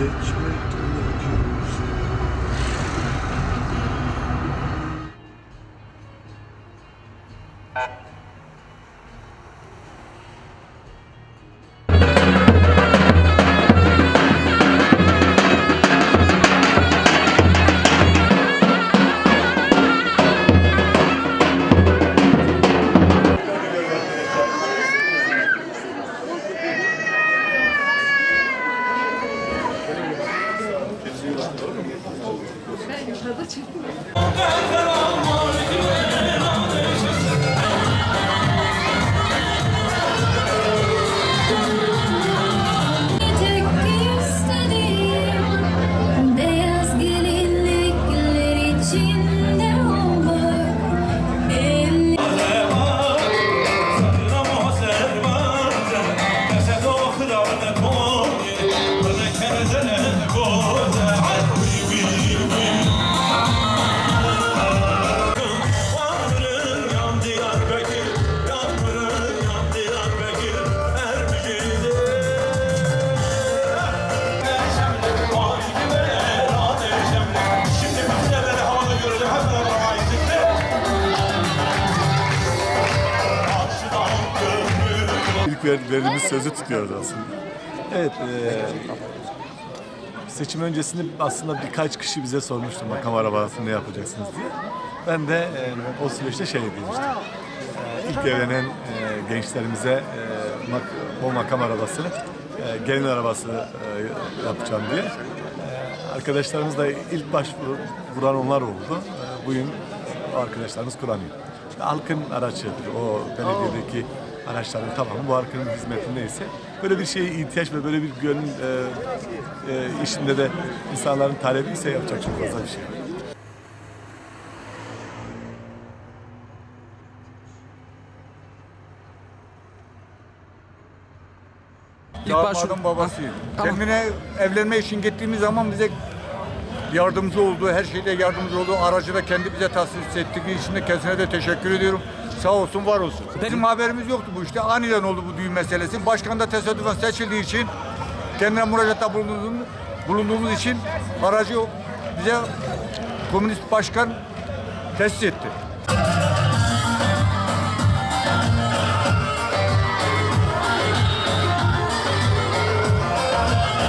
Geçme çekmiyor. Tek verdiğimiz sözü tutuyoruz aslında. Evet, e, seçim öncesinde aslında birkaç kişi bize sormuştu makam arabasını ne yapacaksınız diye. Ben de e, o süreçte şey demiştim. E, ilk evlenen e, gençlerimize e, mak- o makam arabasını e, gelin arabası e, yapacağım diye. E, arkadaşlarımız da ilk başvuru vuran onlar oldu. E, bugün arkadaşlarımız kullanıyor. Halkın aracıdır. O belediyedeki araçların tamamı bu halkın hizmetindeyse böyle bir şeye ihtiyaç ve böyle bir gönül e, e, işinde de insanların talebi ise yapacak çok fazla bir şey. yok. Damadın babasıyım. Tamam. Kendine evlenme için gittiğimiz zaman bize yardımcı oldu, her şeyde yardımcı oldu. Aracı da kendi bize tahsis ettiği için de kendisine de teşekkür ediyorum. Sağ olsun, var olsun. Benim haberimiz yoktu bu işte. Aniden oldu bu düğün meselesi. Başkan da tesadüfen seçildiği için kendine müracaatta bulunduğumuz, bulunduğumuz için aracı bize komünist başkan tesis etti.